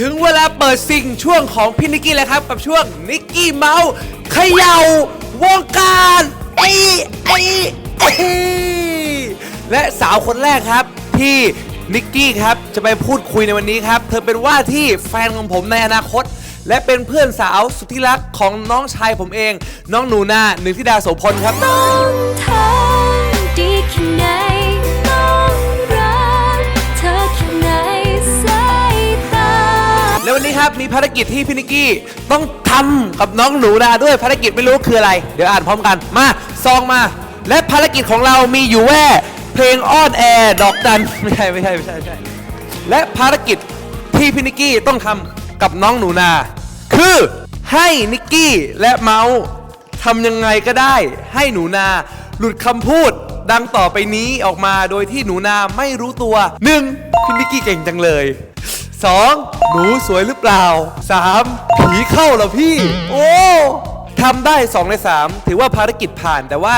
ถึงเวลาเปิดซิงช่วงของพี่นิกกี้แล้วครับ กับช่วงนิกกี้เมาส์เขย่าวงการไอ้ไอ้ไอ้และสาวคนแรกครับที่นิกกี้ครับจะไปพูดคุยในวันนี้ครับ เธอเป็นว่าที่แฟนของผมในอนาคต และเป็นเพื่อนสาวสุดที่รักของน้องชายผมเอง น้องหนูนาหนึ่งธิดาโสพลครับต้องทำ ครับ มีภารกิจที่พี่นิกกี้ต้องทำกับน้องหนูนาด้วยภารกิจไม่รู้คืออะไร เดี๋ยวอ่านพร้อมกันมาซองมา และภารกิจของเรามีอยู่แว่เพลงอ้อนแอร์ดอกจันไม่ใช่ไม่ใช่ไม่ใช่ไม่ใช่และภารกิจที่พี่นิกกี้ต้องทำกับน้องหนูนา คือให้นิกกี้และเมาส์ทำยังไงก็ได้ ให้หนูนา หลุดคำพูดดังต่อไปนี้ออกมาโดยที่หนูนาไม่รู้ตัว 1. พี่นิกกี้เก่งจังเลย 2. หนูสวยหรือเปล่า 3. ผีเข้าเหรอพี่ โอ้ทำได้ 2 ใน 3 ถือว่าภารกิจผ่านแต่ว่า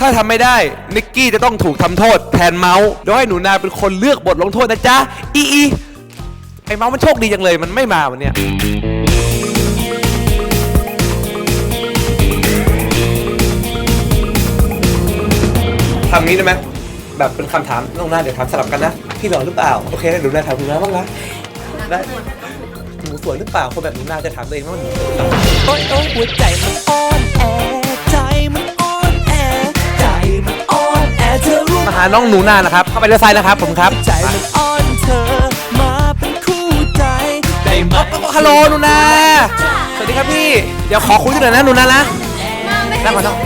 ถ้าทำไม่ได้ นิกกี้จะต้องถูกทำโทษแทนเมาส์โดยให้หนูนาเป็นคนเลือกบทลงโทษนะจ๊ะ อีอีไอเมาส์มันโชคดีจังเลยมันไม่มาวันเนี้ยทำงี้ได้ไหมแบบเป็นคำถามน้องหน้าเดี๋ยวถามสลับกันนะ พี่หล่อหรือเปล่า โอเคหนูนาถามหนูนาบ้างนะ ได้หนูสวยหรือเปล่าคนแบบหนูนาจะถามตัวเองว่าหนูสวยหรือเปล่าโอ้ยโอ้ยหัวใจมันอ่อนแอใจมันอ่อนแอใจมันอ่อนแอเธอรู้ไหมมาหาน้องหนูนานะครับ เข้าไปเลี้ยวซ้ายนะครับผมครับใจมันอ่อนเธอมาเป็นคู่ใจได้ไหมฮัลโหลหนูนาสวัสดีครับพี่เดี๋ยวขอคุยด้วยหน่อยนะหนูนานะนั่งก่อนเนอะ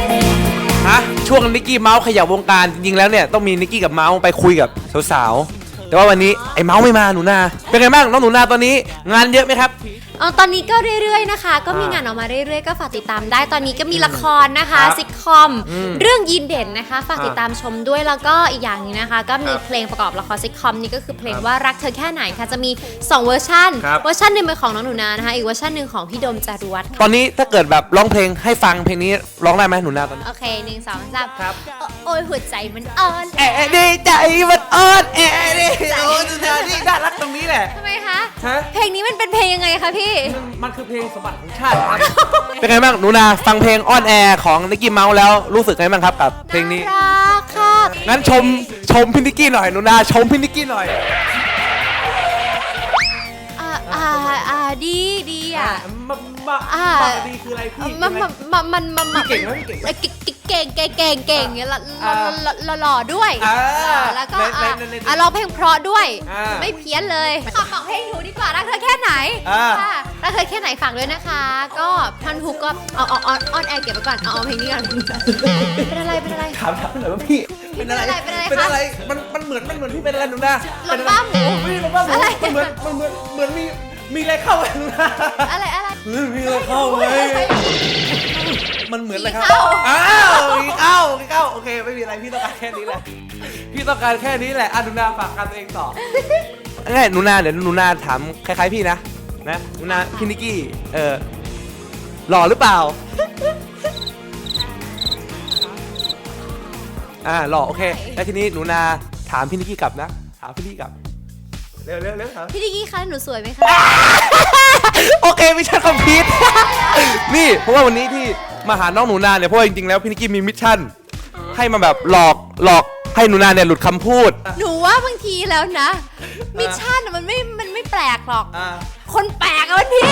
ฮะช่วงนิกกี้เมาส์ขยับวงการจริงๆแล้วเนี่ยต้องมีนิกกี้กับเมาส์ไปคุยกับสาวๆ แต่ว่าวันนี้ไอ้เมาส์ไม่มาหนูนาเป็นไงบ้างน้องหนูนาตอนนี้ งานเยอะไหมครับ เออตอนนี้ก็เรื่อยๆนะคะ ก็มีอ่างงานออกมาเรื่อยๆ ก็ฝากติดตามได้ ตอนนี้ก็มีละครนะคะครับซิทคอม อืมเรื่องยีนเด่นนะคะ ฝากอ่าติดตามชมด้วยแล้วก็อีกอย่างหนึงนะคะ ก็มีครับเพลงประกอบละครซิทคอมนี่ก็คือเพลงว่ารักเธอแค่ไหนค่ะจะมี2เวอร์ชันครับ เวอร์ชันหนึ่งเป็นของน้องหนูนานะคะอีกเวอร์ชันหนึ่งของพี่โดมจารวัตรตอนนี้ถ้าเกิดแบบร้องเพลงให้ฟังเพลงนี้ร้องได้ไหมหนูนาตอนนี้ โอเคหนึ่งสองสามครับ โอโอ้ยหัวใจมันอ่อนแอดีใจมันอ่อนแอดีโอ้หนูนานี่น่ารักตรงนี้แหละ ทำไมคะฮะ เพลงนี้มันเป็นเพลงยังไงคะพี่ มันคือเพลงสมบัติของชาติครับเป็นไงบ้างหนูนาฟังเพลงอ้อนแอของนิกกี้เมาส์แล้วรู้สึกไงบ้างครับกับเพลงนี้น่ารักค่ะงั้นชมชมพี่นิกกี้หน่อยหนูนาชมพี่นิกกี้หน่อย ดีดีอะมามาอ่ามาดีคืออะไรพี่มันมันมันมันมันมันเก่งไหมพี่เก่งไหมเก่งเก่งเก่งเก่งเก่งเก่งแล้วอ่าหล่อๆด้วยอ่าอ่าแล้วก็ในอะในในในอะร้องเพลงเพราะด้วยอ่าไม่เพี้ยนเลยขอบอกเพลงหนูดีกว่ารักเธอแค่ไหนอ่าค่ะรักเธอแค่ไหนฝากด้วยนะคะ ก็ท่อนฮุกก็เอาเอาเอาออนแอร์เก็บไว้ก่อนเอาเอาเพลงนี้ก่อนเป็นอะไรเป็นอะไรถามถามหน่อยว่าพี่เป็นอะไรเป็นอะไรเป็นคะอะไรมันมันเหมือนมันเหมือนพี่เป็นอะไรหนูนาลมบ้าหมูไม่ใช่ลมบ้าหมูอะไรมันเหมือนมันเหมือนเหมือนมี มีอะไรเข้าไปหนูนาอะไรอะไรเฮ้ยมีอะไรเข้าไหมมันเหมือนอะไรครับมีเข้าอ้าวมีเข้ามีเข้าโอเค ไม่มีอะไรพี่ต้องการแค่นี้แหละ พี่ต้องการแค่นี้แหละอะหนูนาฝากการตัวเองต่อง่ายหนูนาเดี๋ยวหนูนาถามคล้ายๆพี่นะ นะหนูนาพี่นิกกี้ เออหล่อหรือเปล่า อ่าหล่อโอเค แล้วทีนี้หนูนาถามพี่นิกกี้กลับนะ ถามพี่นิกกี้กลับเร็วเร็วเร็วพี่ดิกกี้คะหนูสวยไหมคะ โอเคมิชชั่นคอมพลีท นี่เพราะว่าวันนี้ที่มาหาน้องหนูนาเนี่ยเพราะว่าจริงๆแล้วพี่นิกกี้มีมิชชั่น ให้มาแบบหลอกหลอกให้หนูนาเนี่ยหลุดคำพูด หนูว่าบางทีแล้วนะ มิชชั่นอะมันไม่ มันไม่แปลกหรอกคนแปลกอะมันพี่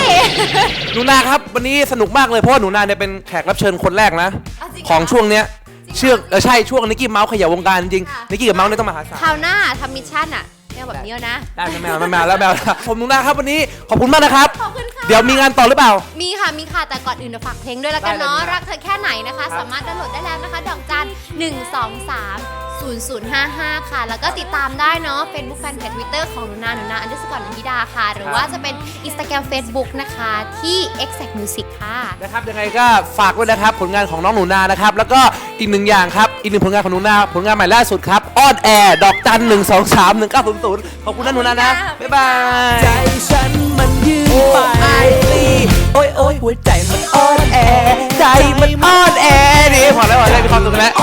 หนูนาครับ วันนี้สนุกมากเลยเพราะว่าหนูนาเนี่ยเป็นแขกรับเชิญคนแรกนะ เอาจริงเหรอ ของช่วงเนี้ย เหรอเชื่อเออใช่ช่วงนิกกี้เมาส์ขยับวงการจริงค่ะ นิกกี้กับเมาส์เนี่ยต้องมาหาศาลคราวหน้าทำมิชชั่นอะแนวแบบนี้แล้วนะ ได้แมวแมวแล้วแมวแล้วผมหนูนาครับวันนี้ขอบคุณมากนะครับ ขอบคุณค่ะ เดี๋ยวมีงานต่อหรือเปล่า มีค่ะ มีค่ะ แต่ก่อนอื่นเดี๋ยวฝากเพลงด้วยแล้วกันได้เลยเนาะครับรักเธอแค่ไหนนะคะ ครับ สามารถดาวน์โหลดได้แล้วนะคะ ดอกจัน 1 2 3 0 0 5 5 ค่ะ แล้วก็ติดตามได้เนาะ Facebook Fan Page Twitter ของหนูนาหนูนาอันเดอร์สกอร์นันทิดาค่ะ หรือว่าจะเป็น Instagram Facebook นะคะที่ Exact Music ค่ะ นะครับยังไงก็ฝากไว้นะครับผลงานของน้องหนูนานะครับ แล้วก็อีกหนึ่งอย่างครับ อีกหนึ่งผลงานของหนูนา ผลงานใหม่ล่าสุดครับออนแอร์ดอกจันหนึ่งสองสามหนึ่งเก้าศูนย์ศูนย์ขอบคุณนะหนูนานะบ๊ายบายใจฉันมันยืนไปโอ้ยโอ้ยหัวใจมันอ่อนแอ ใจมันอ่อนแอนี่พอแล้วพอแล้วมีความสุขแล้ว